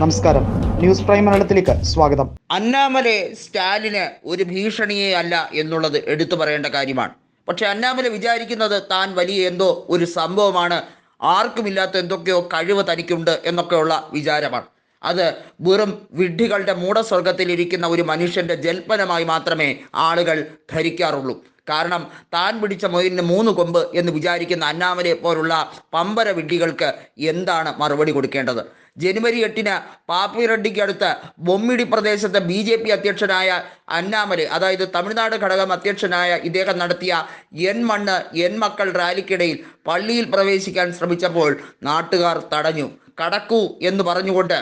നമസ്കാരം. News prime മലയാളത്തിലേക്ക് സ്വാഗതം. അന്നാമലെ സ്റ്റാലിന് ഒരു ഭീഷണിയേ അല്ല എന്നുള്ളത് എടുത്തു പറയേണ്ട കാര്യമാണ്. പക്ഷെ അന്നാമലെ വിചാരിക്കുന്നത് താൻ വലിയ എന്തോ ഒരു സംഭവമാണ് ആർക്കുമില്ലാത്ത എന്തൊക്കെയോ കഴിവ് തനിക്കുണ്ട് എന്നൊക്കെയുള്ള വിചാരമാണ്. അത് വെറും വിഡ്ഢികളുടെ മൂടസ്വർഗത്തിൽ ഇരിക്കുന്ന ഒരു മനുഷ്യന്റെ ജൽപ്പനമായി മാത്രമേ ആളുകൾ ധരിക്കാറുള്ളൂ. കാരണം താൻ പിടിച്ച മൊയിലിന് മൂന്ന് കൊമ്പ് എന്ന് വിചാരിക്കുന്ന അന്നാമലെ പോലുള്ള പമ്പര വിഡ്ഢികൾക്ക് എന്താണ് മറുപടി കൊടുക്കേണ്ടത്? ജനുവരി എട്ടിന് പാപ്പിറെഡ്ഡിക്ക് അടുത്ത് ബൊമ്മിടി പ്രദേശത്തെ ബി ജെ പി അധ്യക്ഷനായ അന്നാമലെ അതായത് തമിഴ്നാട് ഘടകം അധ്യക്ഷനായ ഇദ്ദേഹം നടത്തിയ എൻ മണ്ണ് എൻ മക്കൾ റാലിക്കിടയിൽ പള്ളിയിൽ പ്രവേശിക്കാൻ ശ്രമിച്ചപ്പോൾ നാട്ടുകാർ തടഞ്ഞു. കടക്കൂ എന്ന് പറഞ്ഞുകൊണ്ട്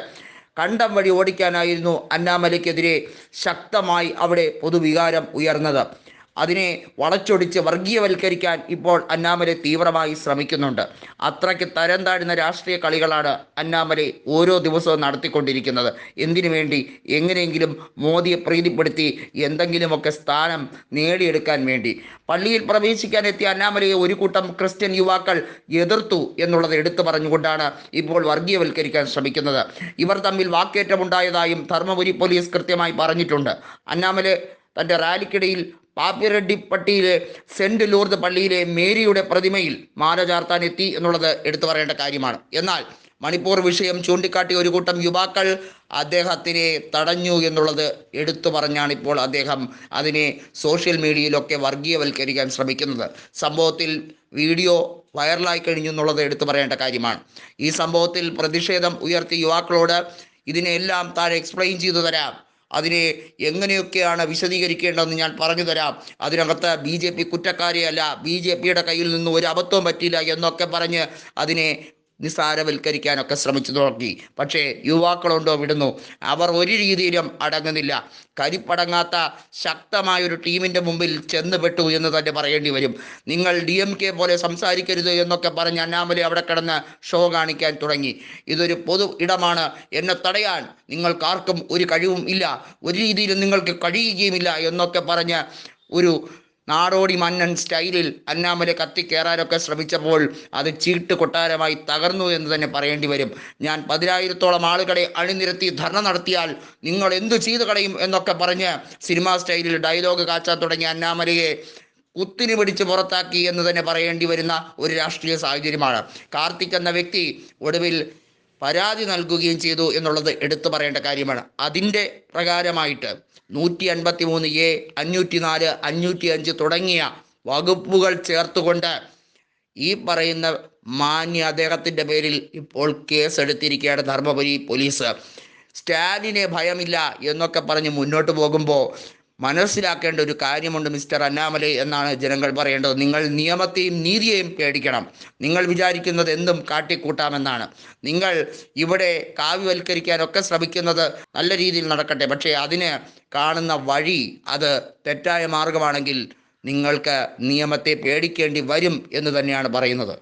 കണ്ടം വഴി ഓടിക്കാനായിരുന്നു അന്നാമലയ്ക്കെതിരെ ശക്തമായി അവിടെ പൊതുവികാരം ഉയർന്നത്. അതിനെ വളച്ചൊടിച്ച് വർഗീയവൽക്കരിക്കാൻ ഇപ്പോൾ അന്നാമലെ തീവ്രമായി ശ്രമിക്കുന്നുണ്ട്. അത്രയ്ക്ക് തരം താഴ്ന്ന രാഷ്ട്രീയ കളികളാണ് അന്നാമലെ ഓരോ ദിവസവും നടത്തിക്കൊണ്ടിരിക്കുന്നത്. എന്തിനു വേണ്ടി? എങ്ങനെയെങ്കിലും മോദിയെ പ്രീതിപ്പെടുത്തി എന്തെങ്കിലുമൊക്കെ സ്ഥാനം നേടിയെടുക്കാൻ വേണ്ടി. പള്ളിയിൽ പ്രവേശിക്കാൻ എത്തിയ അന്നാമലയെ ഒരു കൂട്ടം ക്രിസ്ത്യൻ യുവാക്കൾ എതിർത്തു എന്നുള്ളത് എടുത്തു പറഞ്ഞുകൊണ്ടാണ് ഇപ്പോൾ വർഗീയവൽക്കരിക്കാൻ ശ്രമിക്കുന്നത്. ഇവർ തമ്മിൽ വാക്കേറ്റമുണ്ടായതായും ധർമ്മപുരി പോലീസ് കൃത്യമായി പറഞ്ഞിട്ടുണ്ട്. അന്നാമലെ തന്റെ റാലിക്കിടയിൽ പാപ്പിറെഡ്ഡി പട്ടിയിലെ സെന്റ് ലൂർദ് പള്ളിയിലെ മേരിയുടെ പ്രതിമയിൽ മാല ചാർത്താൻ എത്തി എന്നുള്ളത് എടുത്തു പറയേണ്ട കാര്യമാണ്. എന്നാൽ മണിപ്പൂർ വിഷയം ചൂണ്ടിക്കാട്ടിയ ഒരു കൂട്ടം യുവാക്കൾ അദ്ദേഹത്തിനെ തടഞ്ഞു എന്നുള്ളത് എടുത്തു പറഞ്ഞാണ് ഇപ്പോൾ അദ്ദേഹം അതിനെ സോഷ്യൽ മീഡിയയിലൊക്കെ വർഗീയവൽക്കരിക്കാൻ ശ്രമിക്കുന്നത്. സംഭവത്തിൽ വീഡിയോ വൈറലായി കഴിഞ്ഞു എന്നുള്ളത് എടുത്തു പറയേണ്ട കാര്യമാണ്. ഈ സംഭവത്തിൽ പ്രതിഷേധം ഉയർത്തിയ യുവാക്കളോട് ഇതിനെല്ലാം താഴെ എക്സ്പ്ലെയിൻ ചെയ്തു തരാം. അതിനെ എങ്ങനെയൊക്കെയാണ് വിശദീകരിക്കേണ്ടതെന്ന് ഞാൻ പറഞ്ഞു തരാം. അതിനകത്ത് ബി ജെ പി കുറ്റക്കാരെയല്ല. ബി ജെ പിയുടെ കയ്യിൽ നിന്ന് ഒരു അബദ്ധവും പറ്റില്ല എന്നൊക്കെ പറഞ്ഞ് അതിനെ നിസ്സാരവൽക്കരിക്കാനൊക്കെ ശ്രമിച്ചു തുടങ്ങി പക്ഷേ യുവാക്കളുണ്ടോ വിടുന്നു. അവർ ഒരു രീതിയിലും അടങ്ങുന്നില്ല. കരിപ്പടങ്ങാത്ത ശക്തമായൊരു ടീമിന്റെ മുമ്പിൽ ചെന്ന് പെട്ടു എന്ന് തന്നെ പറയേണ്ടി വരും. നിങ്ങൾ ഡി എം കെ പോലെ സംസാരിക്കരുത് എന്നൊക്കെ പറഞ്ഞ് അന്നാമലെ അവിടെ കിടന്ന് ഷോ കാണിക്കാൻ തുടങ്ങി. ഇതൊരു പൊതു ഇടമാണ്. എന്നെ തടയാൻ നിങ്ങൾക്കാർക്കും ഒരു കഴിവും ഇല്ല. ഒരു രീതിയിലും നിങ്ങൾക്ക് കഴിയുകയുമില്ല എന്നൊക്കെ പറഞ്ഞ് ഒരു നാടോടി മന്നൻ സ്റ്റൈലിൽ അന്നാമലെ കത്തിക്കേറാനൊക്കെ ശ്രമിച്ചപ്പോൾ അത് ചീട്ട് കൊട്ടാരമായി തകർന്നു എന്ന് തന്നെ പറയേണ്ടി വരും. ഞാൻ പതിനായിരത്തോളം ആളുകളെ അണിനിരത്തി ധർണ നടത്തിയാൽ നിങ്ങൾ എന്തു ചെയ്തു കളയും എന്നൊക്കെ പറഞ്ഞ് സിനിമാ സ്റ്റൈലിൽ ഡയലോഗ് കാച്ചാൻ തുടങ്ങിയ അന്നാമലയെ കുത്തിനു പിടിച്ച് പുറത്താക്കി എന്ന് തന്നെ പറയേണ്ടി വരുന്ന ഒരു രാഷ്ട്രീയ സാഹചര്യമാണ്. കാർത്തിക് എന്ന വ്യക്തി ഒടുവിൽ പരാതി നൽകുകയും ചെയ്തു എന്നുള്ളത് എടുത്തു പറയേണ്ട കാര്യമാണ്. അതിന്റെ പ്രകാരമായിട്ട് നൂറ്റി അൻപത്തി മൂന്ന് എ അഞ്ഞൂറ്റി നാല് അഞ്ഞൂറ്റി അഞ്ച് തുടങ്ങിയ വകുപ്പുകൾ ചേർത്തുകൊണ്ട് ഈ പറയുന്ന മാന്യ അദ്ദേഹത്തിന്റെ പേരിൽ ഇപ്പോൾ കേസ് എടുത്തിരിക്കുകയാണ് ധർമ്മപുരി പോലീസ്. സ്റ്റാലിനെ ഭയമില്ല എന്നൊക്കെ പറഞ്ഞ് മുന്നോട്ട് പോകുമ്പോൾ മനസ്സിലാക്കേണ്ട ഒരു കാര്യമുണ്ട് മിസ്റ്റർ അന്നാമലെ എന്നാണ് ജനങ്ങൾ പറയേണ്ടത്. നിങ്ങൾ നിയമത്തെയും നീതിയെയും പേടിക്കണം. നിങ്ങൾ വിചാരിക്കുന്നത് എന്തും കാട്ടിക്കൂട്ടാമെന്നാണ്. നിങ്ങൾ ഇവിടെ കാവ്യവൽക്കരിക്കാനൊക്കെ ശ്രമിക്കുന്നത് നല്ല രീതിയിൽ നടക്കട്ടെ. പക്ഷേ അതിന് കാണുന്ന വഴി അത് തെറ്റായ മാർഗമാണെങ്കിൽ നിങ്ങൾക്ക് നിയമത്തെ പേടിക്കേണ്ടി വരും എന്ന് തന്നെയാണ് പറയുന്നത്.